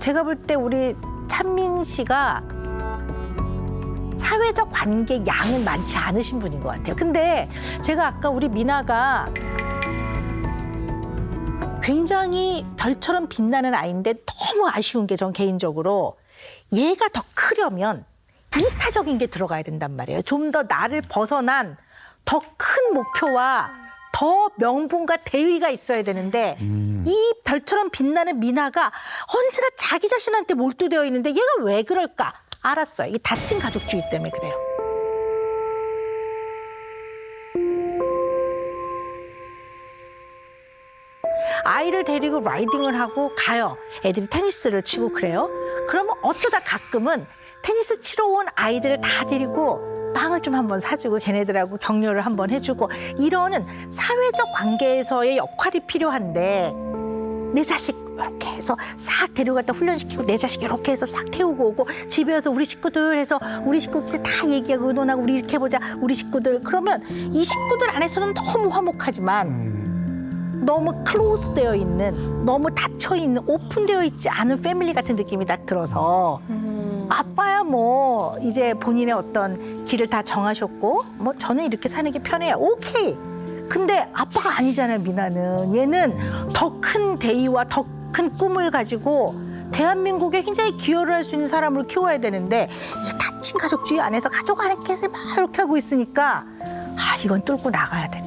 제가 볼 때 우리 찬민 씨가 사회적 관계 양은 많지 않으신 분인 것 같아요. 근데 제가 아까 우리 미나가 굉장히 별처럼 빛나는 아이인데 너무 아쉬운 게 전 개인적으로 얘가 더 크려면 이타적인 게 들어가야 된단 말이에요. 좀 더 나를 벗어난 더 큰 목표와 더 명분과 대의가 있어야 되는데 이 별처럼 빛나는 미나가 언제나 자기 자신한테 몰두되어 있는데 얘가 왜 그럴까? 알았어요. 이게 다친 가족주의 때문에 그래요. 아이를 데리고 라이딩을 하고 가요. 애들이 테니스를 치고 그래요. 그러면 어쩌다 가끔은 테니스 치러 온 아이들을 다 데리고 빵을 좀 한번 사주고 걔네들하고 격려를 한번 해주고 이러는 사회적 관계에서의 역할이 필요한데 내 자식 이렇게 해서 싹 데려갔다 훈련시키고 내 자식 이렇게 해서 싹 태우고 오고 집에 와서 우리 식구들 해서 우리 식구들 다 얘기하고 의논하고 우리 이렇게 해보자 우리 식구들. 그러면 이 식구들 안에서는 너무 화목하지만 너무 클로즈 되어 있는 너무 닫혀 있는 오픈되어 있지 않은 패밀리 같은 느낌이 딱 들어서 아빠야 뭐 이제 본인의 어떤 길을 다 정하셨고 뭐 저는 이렇게 사는 게 편해요. 오케이 근데 아빠가 아니잖아요 미나는. 얘는 더 큰 대의와 더 큰 꿈을 가지고 대한민국에 굉장히 기여를 할 수 있는 사람을 키워야 되는데 이 닫힌 가족주의 안에서 가족 안에 계속 막 이렇게 하고 있으니까 아 이건 뚫고 나가야 돼